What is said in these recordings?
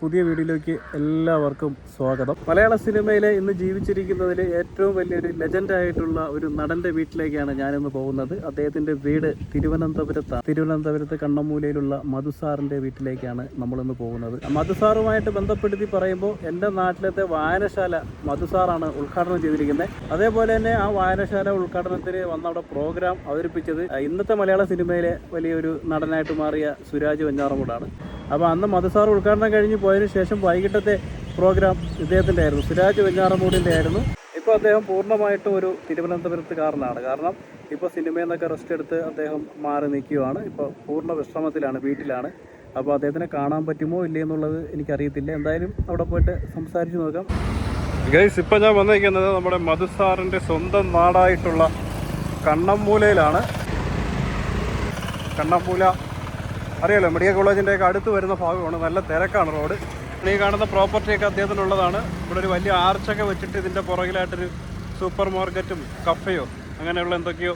പുതിയ വീഡിയോയിലേക്ക് എല്ലാവർക്കും സ്വാഗതം. മലയാള സിനിമയിലെ ഇന്ന് ജീവിച്ചിരിക്കുന്നതിൽ ഏറ്റവും വലിയൊരു ലെജൻഡായിട്ടുള്ള ഒരു നടന്റെ വീട്ടിലേക്കാണ് ഞാനിന്ന് പോകുന്നത്. അദ്ദേഹത്തിന്റെ വീട് തിരുവനന്തപുരത്താണ് തിരുവനന്തപുരത്ത് കണ്ണമൂലയിലുള്ള മധുസാറിന്റെ വീട്ടിലേക്കാണ് നമ്മളിന്ന് പോകുന്നത്. മധുസാറുമായിട്ട് ബന്ധപ്പെടുത്തി പറയുമ്പോൾ എന്റെ നാട്ടിലത്തെ വായനശാല മധുസാറാണ് ഉദ്ഘാടനം ചെയ്തിരിക്കുന്നത്. അതേപോലെ തന്നെ ആ വായനശാല ഉദ്ഘാടനത്തിന് വന്ന അവിടെ പ്രോഗ്രാം അവതരിപ്പിച്ചത് ഇന്നത്തെ മലയാള സിനിമയിലെ വലിയൊരു നടനായിട്ട് മാറിയ സുരാജ് വെഞ്ഞാറമൂടാണ് അപ്പോൾ അന്ന് മതസാർ ഉദ്ഘാടനം കഴിഞ്ഞ് പോയതിനു ശേഷം വൈകിട്ടത്തെ പ്രോഗ്രാം ഇദ്ദേഹത്തിന്റെ ആയിരുന്നു സിരാജ് വെഞ്ഞാറമൂടിന്റെ ആയിരുന്നു. ഇപ്പോൾ അദ്ദേഹം പൂർണമായിട്ടും ഒരു തിരുവനന്തപുരത്തുകാരനാണ്. കാരണം ഇപ്പോൾ സിനിമയിൽ നിന്നൊക്കെ റെസ്റ്റ് എടുത്ത് അദ്ദേഹം മാറി നിൽക്കുകയാണ്. ഇപ്പോൾ പൂർണ വിശ്രമത്തിലാണ് വീട്ടിലാണ്. അപ്പോൾ അദ്ദേഹത്തിനെ കാണാൻ പറ്റുമോ ഇല്ലേ എന്നുള്ളത് എനിക്കറിയത്തില്ല. എന്തായാലും അവിടെ പോയിട്ട് സംസാരിച്ച് നോക്കാം. ഗൈസ് ഇപ്പം ഞാൻ വന്നിരിക്കുന്നത് നമ്മുടെ മധുസാറിന്റെ സ്വന്തം നാടായിട്ടുള്ള കണ്ണമ്മൂലയിലാണ് കണ്ണമ്മൂല അറിയാലോ മെഡിക്കൽ കോളേജിന്റെ ഒക്കെ അടുത്ത് വരുന്ന ഭാഗമാണ്. നല്ല തിരക്കാണ് റോഡ്. ഈ കാണുന്ന പ്രോപ്പർട്ടിയൊക്കെ അദ്ദേഹത്തിനുള്ളതാണ് ഇവിടെ ഒരു വലിയ ആർച്ചൊക്കെ വെച്ചിട്ട് ഇതിന്റെ പുറകിലായിട്ടൊരു സൂപ്പർ മാർക്കറ്റും കഫയോ അങ്ങനെയുള്ള എന്തൊക്കെയോ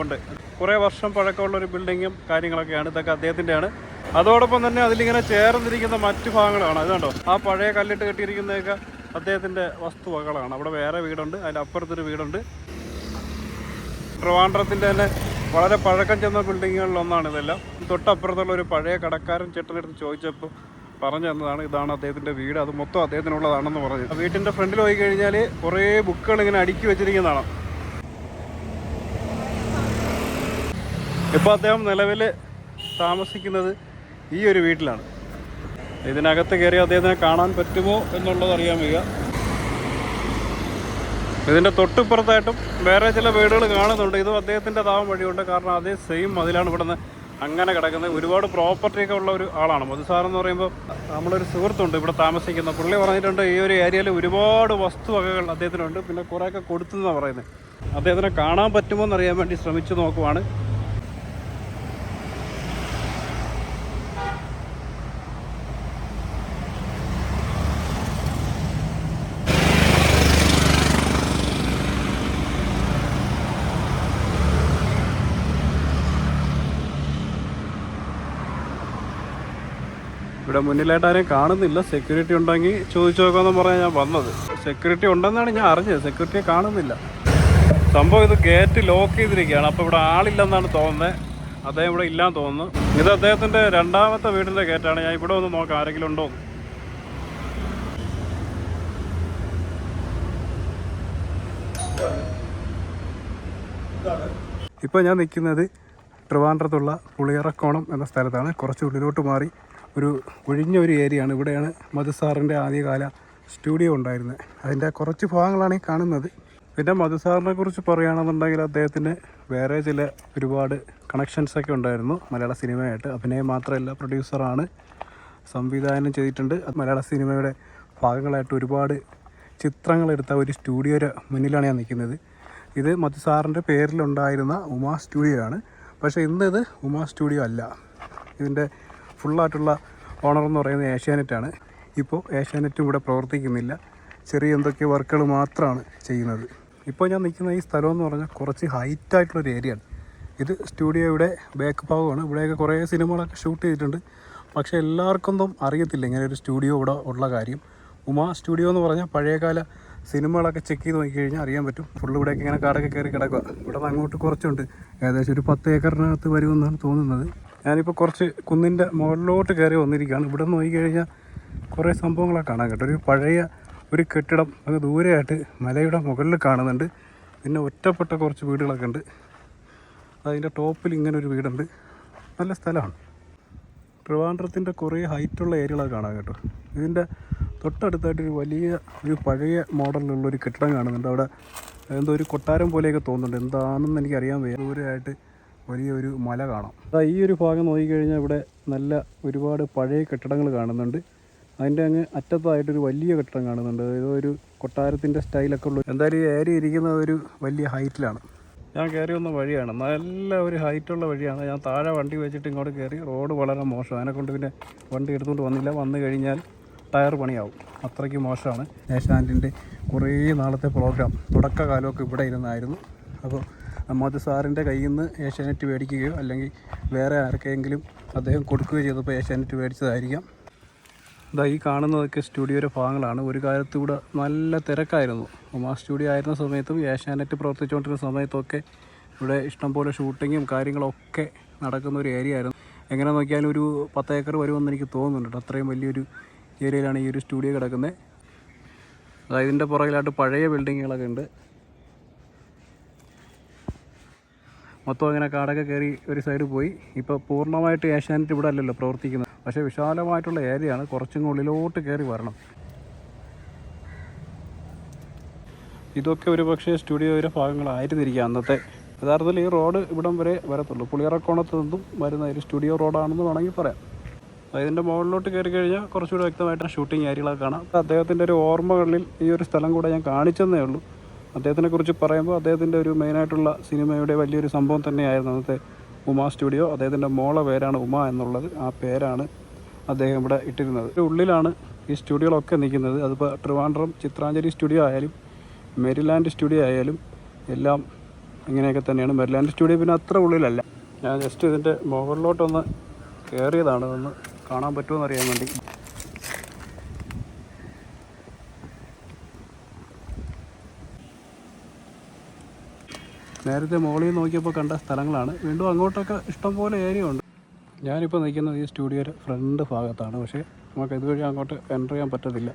ഉണ്ട്. കുറേ വർഷം പഴക്കമുള്ള ഒരു ബിൽഡിങ്ങും കാര്യങ്ങളൊക്കെയാണ്. ഇതൊക്കെ അദ്ദേഹത്തിന്റെയാണ് അതോടൊപ്പം തന്നെ അതിലിങ്ങനെ ചേർന്നിരിക്കുന്ന മറ്റു ഭാഗങ്ങളാണ്. അതുകൊണ്ടോ കണ്ടോ? ആ പഴയ കല്ലിട്ട് കെട്ടിയിരിക്കുന്നതൊക്കെ അദ്ദേഹത്തിന്റെ വസ്തുവകളാണ് അവിടെ വേറെ വീടുണ്ട്. അതിന്റെ അപ്പുറത്തൊരു വീടുണ്ട്. ട്രിവാൻഡ്രത്തിന്റെ തന്നെ വളരെ പഴക്കം ചെന്ന ബിൽഡിങ്ങുകളിൽ ഒന്നാണ് ഇതെല്ലാം. തൊട്ടപ്പുറത്തുള്ള ഒരു പഴയ കടക്കാരൻ ചേട്ടനെടുത്ത് ചോദിച്ചപ്പോൾ പറഞ്ഞു തന്നതാണ് ഇതാണ് അദ്ദേഹത്തിന്റെ വീട് അത് മൊത്തം അദ്ദേഹത്തിനുള്ളതാണെന്ന് പറഞ്ഞു വീട്ടിന്റെ ഫ്രണ്ടിൽ പോയി കഴിഞ്ഞാൽ കുറേ ബുക്കുകൾ ഇങ്ങനെ അടുക്കി വെച്ചിരിക്കുന്നതാണ്. ഇപ്പോൾ അദ്ദേഹം നിലവിൽ താമസിക്കുന്നത് ഈ ഒരു വീട്ടിലാണ്. ഇതിനകത്ത് കയറി അദ്ദേഹത്തിനെ കാണാൻ പറ്റുമോ എന്നുള്ളത് അറിയാൻ വയ്യ. ഇതിന്റെ തൊട്ടിപ്പുറത്തായിട്ടും വേറെ ചില വീടുകൾ കാണുന്നുണ്ട്. ഇതും അദ്ദേഹത്തിന്റെ താവം വഴിയുണ്ട്. കാരണം അതേ സെയിം മതിലാണ് ഇവിടുന്ന് അങ്ങനെ കിടക്കുന്നത്. ഒരുപാട് പ്രോപ്പർട്ടിയൊക്കെ ഉള്ള ഒരു ആളാണ്. മധുസാർ എന്ന് പറയുമ്പോൾ നമ്മളൊരു സുഹൃത്തുണ്ട്. ഇവിടെ താമസിക്കുന്ന പുള്ളി പറഞ്ഞിട്ടുണ്ട് ഈ ഒരു ഏരിയയിൽ ഒരുപാട് വസ്തുവകകൾ അദ്ദേഹത്തിനുണ്ട്. പിന്നെ കുറേയൊക്കെ കൊടുത്തെന്നാണ് പറയുന്നത്. അദ്ദേഹത്തിനെ കാണാൻ പറ്റുമോ എന്നറിയാൻ വേണ്ടി ശ്രമിച്ചു നോക്കുവാണ്. ഇവിടെ മുന്നിലായിട്ട് ആരെയും കാണുന്നില്ല. സെക്യൂരിറ്റി ഉണ്ടെങ്കിൽ ചോദിച്ചു നോക്കാമെന്ന് പറഞ്ഞാൽ ഞാൻ വന്നത്. സെക്യൂരിറ്റി ഉണ്ടെന്നാണ് ഞാൻ അറിഞ്ഞത്. സെക്യൂരിറ്റിയെ കാണുന്നില്ല. സംഭവം ഇത് ഗേറ്റ് ലോക്ക് ചെയ്തിരിക്കുകയാണ്. അപ്പോൾ ഇവിടെ ആളില്ലെന്നാണ് തോന്നുന്നത് അദ്ദേഹം ഇവിടെ ഇല്ലാന്ന് തോന്നുന്നു. ഇത് അദ്ദേഹത്തിന്റെ രണ്ടാമത്തെ വീടിന്റെ ഗേറ്റാണ് ഞാൻ ഇവിടെ ഒന്ന് നോക്കാം. ആരെങ്കിലും ഉണ്ടോ. ഇപ്പോൾ ഞാൻ നിൽക്കുന്നത് ട്രിവാൻഡ്രത്തുള്ള പുളിയറക്കോണം എന്ന സ്ഥലത്താണ്. കുറച്ച് ഉള്ളിലോട്ട് മാറി ഒരു ഒഴിഞ്ഞ ഒരു ഏരിയയാണ്. ഇവിടെയാണ് മധുസാറിന്റെ ആദ്യകാല സ്റ്റുഡിയോ ഉണ്ടായിരുന്നത്. അതിന്റെ കുറച്ച് ഭാഗങ്ങളാണ് ഈ കാണുന്നത്. പിന്നെ മധുസാറിനെ കുറിച്ച് പറയുകയാണെന്നുണ്ടെങ്കിൽ അദ്ദേഹത്തിന് വേറെ ചില ഒരുപാട് കണക്ഷൻസൊക്കെ ഉണ്ടായിരുന്നു. മലയാള സിനിമയായിട്ട്. അഭിനയം മാത്രമല്ല പ്രൊഡ്യൂസറാണ് സംവിധാനം ചെയ്തിട്ടുണ്ട്. മലയാള സിനിമയുടെ ഭാഗങ്ങളായിട്ട് ഒരുപാട് ചിത്രങ്ങളെടുത്ത ഒരു സ്റ്റുഡിയോയുടെ മുന്നിലാണ് ഞാൻ നിൽക്കുന്നത്. ഇത് മധുസാറിന്റെ പേരിലുണ്ടായിരുന്ന ഉമാ സ്റ്റുഡിയോ ആണ്. പക്ഷേ ഇന്ന് ഇത് ഉമാ സ്റ്റുഡിയോ അല്ല. ഇതിന്റെ ഫുള്ളായിട്ടുള്ള ഓണർ എന്ന് പറയുന്നത് ഏഷ്യാനെറ്റാണ്. ഇപ്പോൾ ഏഷ്യാനെറ്റും ഇവിടെ പ്രവർത്തിക്കുന്നില്ല. ചെറിയ എന്തൊക്കെ വർക്കുകൾ മാത്രമാണ് ചെയ്യുന്നത്. ഇപ്പോൾ ഞാൻ നിൽക്കുന്ന ഈ സ്ഥലം എന്ന് പറഞ്ഞാൽ കുറച്ച് ഹൈറ്റായിട്ടുള്ളൊരു ഏരിയ ആണ് ഇത് സ്റ്റുഡിയോയുടെ ബാക്ക് ഭാഗമാണ്. ഇവിടെയൊക്കെ കുറേ സിനിമകളൊക്കെ ഷൂട്ട് ചെയ്തിട്ടുണ്ട്. പക്ഷേ എല്ലാവർക്കൊന്നും അറിയത്തില്ല ഇങ്ങനെ ഒരു സ്റ്റുഡിയോ ഇവിടെ ഉള്ള കാര്യം. ഉമ സ്റ്റുഡിയോ എന്ന് പറഞ്ഞാൽ പഴയകാല സിനിമകളൊക്കെ ചെക്ക് ചെയ്ത് നോക്കിക്കഴിഞ്ഞാൽ അറിയാൻ പറ്റും. ഫുൾ ഇവിടെയൊക്കെ ഇങ്ങനെ കാടൊക്കെ കയറി കിടക്കുക. ഇവിടെ അങ്ങോട്ട് കുറച്ചുണ്ട്. ഏകദേശം ഒരു പത്ത് ഏക്കറിനകത്ത് വരുമെന്നാണ് തോന്നുന്നത്. ഞാനിപ്പോൾ കുറച്ച് കുന്നിന്റെ മുകളിലോട്ട് കയറി വന്നിരിക്കുകയാണ്. ഇവിടെ നോക്കി കഴിഞ്ഞാൽ കുറേ സംഭവങ്ങളൊക്കെ കാണാൻ കേട്ടോ. ഒരു പഴയ ഒരു കെട്ടിടം അങ്ങ് ദൂരെയായിട്ട് മലയുടെ മുകളിൽ കാണുന്നുണ്ട്. പിന്നെ ഒറ്റപ്പെട്ട കുറച്ച് വീടുകളൊക്കെ ഉണ്ട്. അതിന്റെ ടോപ്പിൽ ഇങ്ങനെ ഒരു വീടുണ്ട്. നല്ല സ്ഥലമാണ്. ട്രിവാൻഡ്രത്തിന്റെ കുറേ ഹൈറ്റുള്ള ഏരിയകളൊക്കെ കാണാൻ കേട്ടോ. ഇതിന്റെ തൊട്ടടുത്തായിട്ട് ഒരു വലിയ ഒരു പഴയ മോഡലിലുള്ള ഒരു കെട്ടിടം കാണുന്നുണ്ട്. അവിടെ എന്തോ ഒരു കൊട്ടാരം പോലെയൊക്കെ തോന്നുന്നുണ്ട്. എന്താണെന്ന് എനിക്കറിയാൻ വയ്യ. ദൂരെയായിട്ട് വലിയൊരു മല കാണാം. അതാ ഈ ഒരു ഭാഗം നോക്കിക്കഴിഞ്ഞാൽ ഇവിടെ നല്ല ഒരുപാട് പഴയ കെട്ടിടങ്ങൾ കാണുന്നുണ്ട്. അതിന്റെ അങ്ങ് അറ്റത്തായിട്ടൊരു വലിയ കെട്ടിടം കാണുന്നുണ്ട്. ഏതോ ഒരു കൊട്ടാരത്തിന്റെ സ്റ്റൈലൊക്കെ ഉള്ളു എന്തായാലും ഈ ഏരി ഇരിക്കുന്നത് ഒരു വലിയ ഹൈറ്റിലാണ്. ഞാൻ കയറി വന്ന വഴിയാണ്. നല്ല ഒരു ഹൈറ്റുള്ള വഴിയാണ്. ഞാൻ താഴെ വണ്ടി വെച്ചിട്ട് ഇങ്ങോട്ട് കയറി റോഡ് വളരെ മോശം. അതിനെ കൊണ്ട് പിന്നെ വണ്ടി എടുത്തുകൊണ്ട് വന്നില്ല. വന്നു കഴിഞ്ഞാൽ ടയർ പണിയാവും. അത്രയ്ക്ക് മോശമാണ്. ഏഷ്യാനെറ്റിന്റെ കുറേ നാളത്തെ പ്രോഗ്രാം. തുടക്കകാലമൊക്കെ ഇവിടെ ഇരുന്നായിരുന്നു. അപ്പോൾ അമ്മാവത്തെ സാറിന്റെ കയ്യിൽ നിന്ന് ഏഷ്യാനെറ്റ് മേടിക്കുകയോ അല്ലെങ്കിൽ വേറെ ആർക്കെങ്കിലും അദ്ദേഹം കൊടുക്കുകയോ ചെയ്തപ്പോൾ ഏഷ്യാനെറ്റ് മേടിച്ചതായിരിക്കാം. ഇതാ ഈ കാണുന്നതൊക്കെ സ്റ്റുഡിയോയുടെ ഭാഗങ്ങളാണ്. ഒരു കാലത്ത് ഇവിടെ നല്ല തിരക്കായിരുന്നു. ഉമാ സ്റ്റുഡിയോ ആയിരുന്ന സമയത്തും ഏഷ്യാനെറ്റ് പ്രവർത്തിച്ചുകൊണ്ടിരുന്ന സമയത്തൊക്കെ ഇവിടെ ഇഷ്ടംപോലെ ഷൂട്ടിങ്ങും കാര്യങ്ങളൊക്കെ നടക്കുന്ന ഒരു ഏരിയ ആയിരുന്നു. എങ്ങനെ നോക്കിയാലും ഒരു പത്ത് ഏക്കർ വരുമെന്ന് എനിക്ക് തോന്നുന്നുണ്ട് അത്രയും വലിയൊരു ഏരിയയിലാണ് ഈ ഒരു സ്റ്റുഡിയോ കിടക്കുന്നത്. അതായത് ഇതിന്റെ പുറകിലായിട്ട് പഴയ ബിൽഡിങ്ങുകളൊക്കെ ഉണ്ട്. മൊത്തം അങ്ങനെ കാടൊക്കെ കയറി ഒരു സൈഡ് പോയി. ഇപ്പോൾ പൂർണമായിട്ട് ഏഷ്യാനെറ്റ് ഇവിടെ അല്ലല്ലോ പ്രവർത്തിക്കുന്നത്. പക്ഷേ വിശാലമായിട്ടുള്ള ഏരിയയാണ് കുറച്ചും ഉള്ളിലോട്ട് കയറി വരണം. ഇതൊക്കെ ഒരു പക്ഷേ സ്റ്റുഡിയോയുടെ ഭാഗങ്ങളായിരുന്നിരിക്കുക അന്നത്തെ. യഥാർത്ഥത്തിൽ ഈ റോഡ് ഇവിടം വരെ വരത്തുള്ളൂ. പുളിയറക്കോണത്ത് നിന്നും വരുന്ന ഒരു സ്റ്റുഡിയോ റോഡാണെന്ന് വേണമെങ്കിൽ പറയാം. ഇതിന്റെ മുകളിലോട്ട് കയറി കഴിഞ്ഞാൽ കുറച്ചുകൂടി വ്യക്തമായിട്ട് ഷൂട്ടിംഗ് ഏരിയകളൊക്കെ കാണാം. അദ്ദേഹത്തിന്റെ ഒരു ഓർമ്മകളിൽ ഈ ഒരു സ്ഥലം കൂടെ ഞാൻ കാണിച്ചെന്നേ ഉള്ളൂ. അദ്ദേഹത്തിനെ കുറിച്ച് പറയുമ്പോൾ അദ്ദേഹത്തിന്റെ ഒരു മെയിനായിട്ടുള്ള സിനിമയുടെ വലിയൊരു സംഭവം തന്നെയായിരുന്നു അന്നത്തെ ഉമ സ്റ്റുഡിയോ അദ്ദേഹത്തിന്റെ മോളെ പേരാണ് ഉമ എന്നുള്ളത്. ആ പേരാണ് അദ്ദേഹം ഇവിടെ ഇട്ടിരുന്നത്. ഉള്ളിലാണ് ഈ സ്റ്റുഡിയോകളൊക്കെ നിൽക്കുന്നത്. അതിപ്പോൾ ട്രിവാൻഡ്രം ചിത്രാഞ്ജലി സ്റ്റുഡിയോ ആയാലും മെരിലാൻഡ് സ്റ്റുഡിയോ ആയാലും എല്ലാം ഇങ്ങനെയൊക്കെ തന്നെയാണ്. മെരിലാൻഡ് സ്റ്റുഡിയോ പിന്നെ അത്ര ഉള്ളിലല്ല. ഞാൻ ജസ്റ്റ് ഇതിന്റെ മുകളിലോട്ടൊന്ന് കയറിയതാണ് ഒന്ന് കാണാൻ പറ്റുമോ എന്നറിയാൻ വേണ്ടി. നേരത്തെ മുകളിൽ നോക്കിയപ്പോൾ കണ്ട സ്ഥലങ്ങളാണ്. വീണ്ടും അങ്ങോട്ടൊക്കെ ഇഷ്ടംപോലെ ഏരിയ ഉണ്ട്. ഞാനിപ്പോൾ നിൽക്കുന്നത് ഈ സ്റ്റുഡിയോയുടെ ഫ്രണ്ട് ഭാഗത്താണ്. പക്ഷേ നമുക്ക് ഇതുവഴി അങ്ങോട്ട് എന്റർ ചെയ്യാൻ പറ്റത്തില്ല.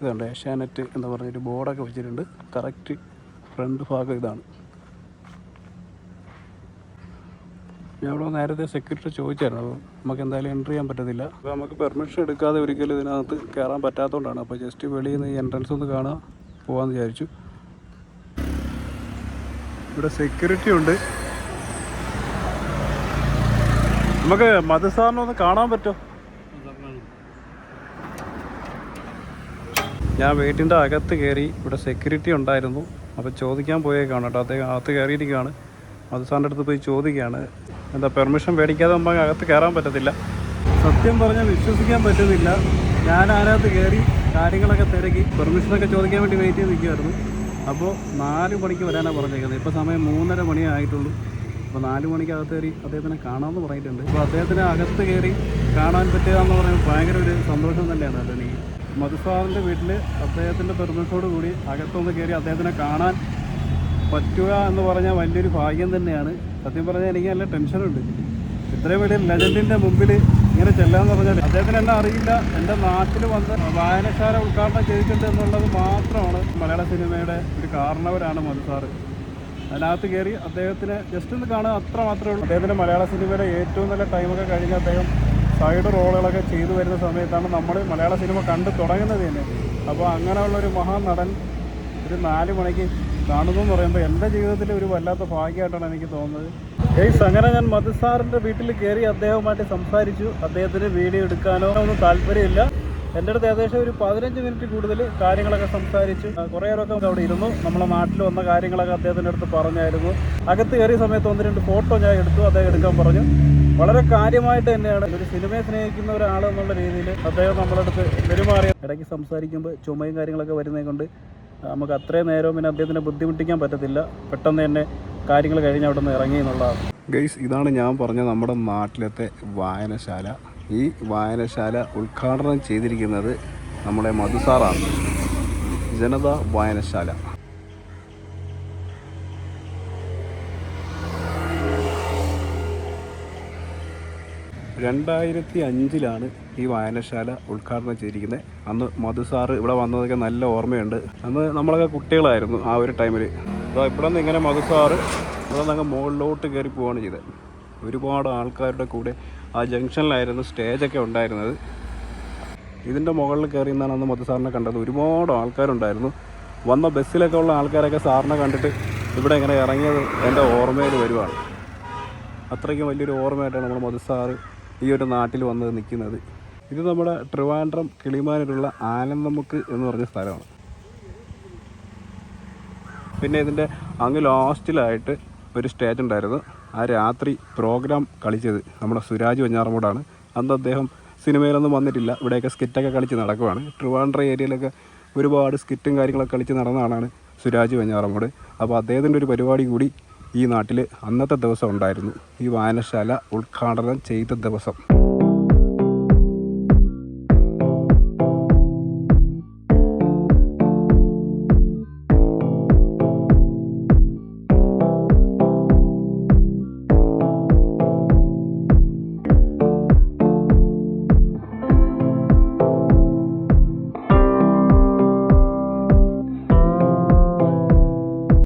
ഇതുണ്ട് ഏഷ്യാനെറ്റ് എന്ന് പറഞ്ഞൊരു ബോർഡൊക്കെ വെച്ചിട്ടുണ്ട്. കറക്റ്റ് ഫ്രണ്ട് ഭാഗം ഇതാണ്. ഞാൻ ഇവിടെ നേരത്തെ സെക്യൂരിറ്റി ചോദിച്ചായിരുന്നു. അപ്പോൾ നമുക്ക് എന്തായാലും എന്റർ ചെയ്യാൻ പറ്റത്തില്ല. അപ്പോൾ നമുക്ക് പെർമിഷൻ എടുക്കാതെ ഒരിക്കലും ഇതിനകത്ത് കയറാൻ പറ്റാത്തതുകൊണ്ടാണ്. അപ്പോൾ ജസ്റ്റ് വെളിയിൽ നിന്ന് എൻട്രൻസ് ഒന്ന് കാണാൻ പോകാമെന്ന് വിചാരിച്ചു. ഇവിടെ സെക്യൂരിറ്റി ഉണ്ട്. നമുക്ക് മധുസാറിനെ ഒന്ന് കാണാൻ പറ്റുമോ ഞാൻ വീട്ടിന്റെ അകത്ത് കയറി ഇവിടെ സെക്യൂരിറ്റി ഉണ്ടായിരുന്നു. അപ്പോൾ ചോദിക്കാൻ പോയേക്കാണ് കേട്ടോ. അദ്ദേഹം അകത്ത് കയറിയിരിക്കുകയാണ്. മധുസാറിന്റെ അടുത്ത് പോയി ചോദിക്കുകയാണ്. എന്താ പെർമിഷൻ മേടിക്കാതെ നമുക്ക് അകത്ത് കയറാൻ പറ്റത്തില്ല? സത്യം പറഞ്ഞാൽ വിശ്വസിക്കാൻ പറ്റുന്നില്ല. ഞാൻ അതിനകത്ത് കയറി കാര്യങ്ങളൊക്കെ തിരക്കി. പെർമിഷനൊക്കെ ചോദിക്കാൻ വേണ്ടി വെയിറ്റ് ചെയ്ത് നിൽക്കുമായിരുന്നു അപ്പോൾ നാല് മണിക്ക് വരാനാണ് പറഞ്ഞേക്കുന്നത്. ഇപ്പോൾ സമയം മൂന്നര മണിയേ ആയിട്ടുള്ളൂ. അപ്പോൾ നാല് മണിക്ക് അകത്ത് കയറി അദ്ദേഹത്തിനെ കാണാമെന്ന് പറഞ്ഞിട്ടുണ്ട്. അപ്പോൾ അദ്ദേഹത്തിനെ അകത്ത് കയറി കാണാൻ പറ്റുകയെന്ന് പറയുമ്പോൾ ഭയങ്കര ഒരു സന്തോഷം തന്നെയാണ് അതെനിക്ക് മധുസ്വാമിന്റെ വീട്ടിൽ അദ്ദേഹത്തിന്റെ പെർമിഷനോട് കൂടി അകത്തൊന്ന് കയറി അദ്ദേഹത്തിനെ കാണാൻ പറ്റുക എന്ന് പറഞ്ഞാൽ വലിയൊരു ഭാഗ്യം തന്നെയാണ്. സത്യം പറഞ്ഞാൽ എനിക്ക് നല്ല ടെൻഷനുണ്ട്. ഇത്രയും വലിയ ലെജൻഡിന്റെ മുമ്പിൽ ഇങ്ങനെ ചെല്ലാന്ന് പറഞ്ഞാൽ അദ്ദേഹത്തിന് എന്നെ അറിയില്ല. എന്റെ നാട്ടിൽ വന്ന് വായനശാല ഉദ്ഘാടനം ചെയ്തിട്ടുണ്ട് എന്നുള്ളത് മാത്രമാണ് മലയാള സിനിമയുടെ ഒരു കാരണവരാണ് മധുസാറ് അതിനകത്ത് കയറി അദ്ദേഹത്തിന് ജസ്റ്റ് ഒന്ന് കാണുക അത്ര മാത്രമേ ഉള്ളൂ. അദ്ദേഹത്തിന്റെ മലയാള സിനിമയുടെ ഏറ്റവും നല്ല ടൈമൊക്കെ കഴിഞ്ഞ് അദ്ദേഹം സൈഡ് റോളുകളൊക്കെ ചെയ്തു വരുന്ന സമയത്താണ് നമ്മൾ മലയാള സിനിമ കണ്ടു തുടങ്ങുന്നത് തന്നെ. അപ്പോൾ അങ്ങനെയുള്ള ഒരു മഹാനടൻ ഒരു നാല് മണിക്ക് കാണുന്നു എന്ന് പറയുമ്പോൾ എന്റെ ജീവിതത്തിൽ ഒരു വല്ലാത്ത ഭാഗ്യമായിട്ടാണ് എനിക്ക് തോന്നുന്നത്. ഗൈസ് അങ്ങനെ ഞാൻ മധുസാറിന്റെ വീട്ടിൽ കയറി അദ്ദേഹവുമായിട്ട് സംസാരിച്ചു. അദ്ദേഹത്തിന് വീഡിയോ എടുക്കാനോ ഒന്നും താല്പര്യമില്ല. എന്റെ അടുത്ത് ഏകദേശം ഒരു പതിനഞ്ച് മിനിറ്റ് കൂടുതൽ കാര്യങ്ങളൊക്കെ സംസാരിച്ചു. ആ, കുറേ നേരമൊക്കെ അവിടെ ഇരുന്നു. നമ്മളെ നാട്ടിൽ വന്ന കാര്യങ്ങളൊക്കെ അദ്ദേഹത്തിന്റെ അടുത്ത് പറഞ്ഞായിരുന്നു. അകത്ത് കയറിയ സമയത്ത് ഒന്ന് രണ്ട് ഫോട്ടോ ഞാൻ എടുത്തു. അദ്ദേഹം എടുക്കാൻ പറഞ്ഞു. വളരെ കാര്യമായിട്ട് തന്നെയാണ്. ഒരു സിനിമയെ സ്നേഹിക്കുന്ന ഒരാൾ എന്നുള്ള രീതിയിൽ അദ്ദേഹം നമ്മുടെ അടുത്ത് പെരുമാറിയ ഇടയ്ക്ക് സംസാരിക്കുമ്പോൾ ചുമയും കാര്യങ്ങളൊക്കെ വരുന്നത് കൊണ്ട് നമുക്ക് അത്രയും നേരവും പിന്നെ അദ്ദേഹത്തിനെ ബുദ്ധിമുട്ടിക്കാൻ പറ്റത്തില്ല. പെട്ടെന്ന് തന്നെ കാര്യങ്ങൾ കഴിഞ്ഞ് അവിടെ നിന്ന് ഇറങ്ങി എന്നുള്ളതാണ്. ഗൈസ് ഇതാണ് ഞാൻ പറഞ്ഞ നമ്മുടെ നാട്ടിലത്തെ വായനശാല. ഈ വായനശാല ഉദ്ഘാടനം ചെയ്തിരിക്കുന്നത് നമ്മുടെ മധുസാറാണ് ജനത വായനശാല. രണ്ടായിരത്തി അഞ്ചിലാണ് ഈ വായനശാല ഉദ്ഘാടനം ചെയ്തിരിക്കുന്നത്. അന്ന് മധുസാറ് ഇവിടെ വന്നതൊക്കെ നല്ല ഓർമ്മയുണ്ട്. അന്ന് നമ്മളൊക്കെ കുട്ടികളായിരുന്നു ആ ഒരു ടൈമിൽ അപ്പോൾ ഇവിടെ ഇങ്ങനെ മധു സാറ് ഇവിടെ നിന്ന് മുകളിലോട്ട് കയറി പോവുകയാണ് ചെയ്തത്. ഒരുപാട് ആൾക്കാരുടെ കൂടെ ആ ജംഗ്ഷനിലായിരുന്നു സ്റ്റേജൊക്കെ ഉണ്ടായിരുന്നത്. ഇതിന്റെ മുകളിൽ കയറി നിന്നാണ് അന്ന് മധുസാറിനെ കണ്ടത്. ഒരുപാട് ആൾക്കാരുണ്ടായിരുന്നു. വന്ന ബസ്സിലൊക്കെ ഉള്ള ആൾക്കാരൊക്കെ സാറിനെ കണ്ടിട്ട് ഇവിടെ ഇങ്ങനെ ഇറങ്ങിയത് എന്റെ ഓർമ്മയിൽ വരുവാണ്. അത്രയ്ക്കും വലിയൊരു ഓർമ്മയായിട്ടാണ് നമ്മൾ മധു സാറ് ഈ ഒരു നാട്ടിൽ വന്നത് നിൽക്കുന്നത്. ഇത് നമ്മുടെ ട്രിവാൻഡ്രം കിളിമാനിലുള്ള ആനന്ദമുക്ക് എന്ന് പറഞ്ഞ സ്ഥലമാണ്. പിന്നെ ഇതിന്റെ അങ്ങ് ലാസ്റ്റിലായിട്ട് ഒരു സ്റ്റേജ് ഉണ്ടായിരുന്നു. ആ രാത്രി പ്രോഗ്രാം കളിച്ചത് നമ്മുടെ സുരാജ് വഞ്ഞാറമൂടാണ് അന്ന് അദ്ദേഹം സിനിമയിലൊന്നും വന്നിട്ടില്ല. ഇവിടെയൊക്കെ സ്കിറ്റൊക്കെ കളിച്ച് നടക്കുവാണ്. ട്രിവാൻഡ്ര ഏരിയയിലൊക്കെ ഒരുപാട് സ്കിറ്റും കാര്യങ്ങളൊക്കെ കളിച്ച് നടന്ന ആളാണ് സുരാജ് വഞ്ഞാറമൂട് അപ്പോൾ അദ്ദേഹത്തിന്റെ ഒരു പരിപാടി കൂടി ഈ നാട്ടിൽ അന്നത്തെ ദിവസം ഉണ്ടായിരുന്നു. ഈ വായനശാല ഉദ്ഘാടനം ചെയ്ത ദിവസം.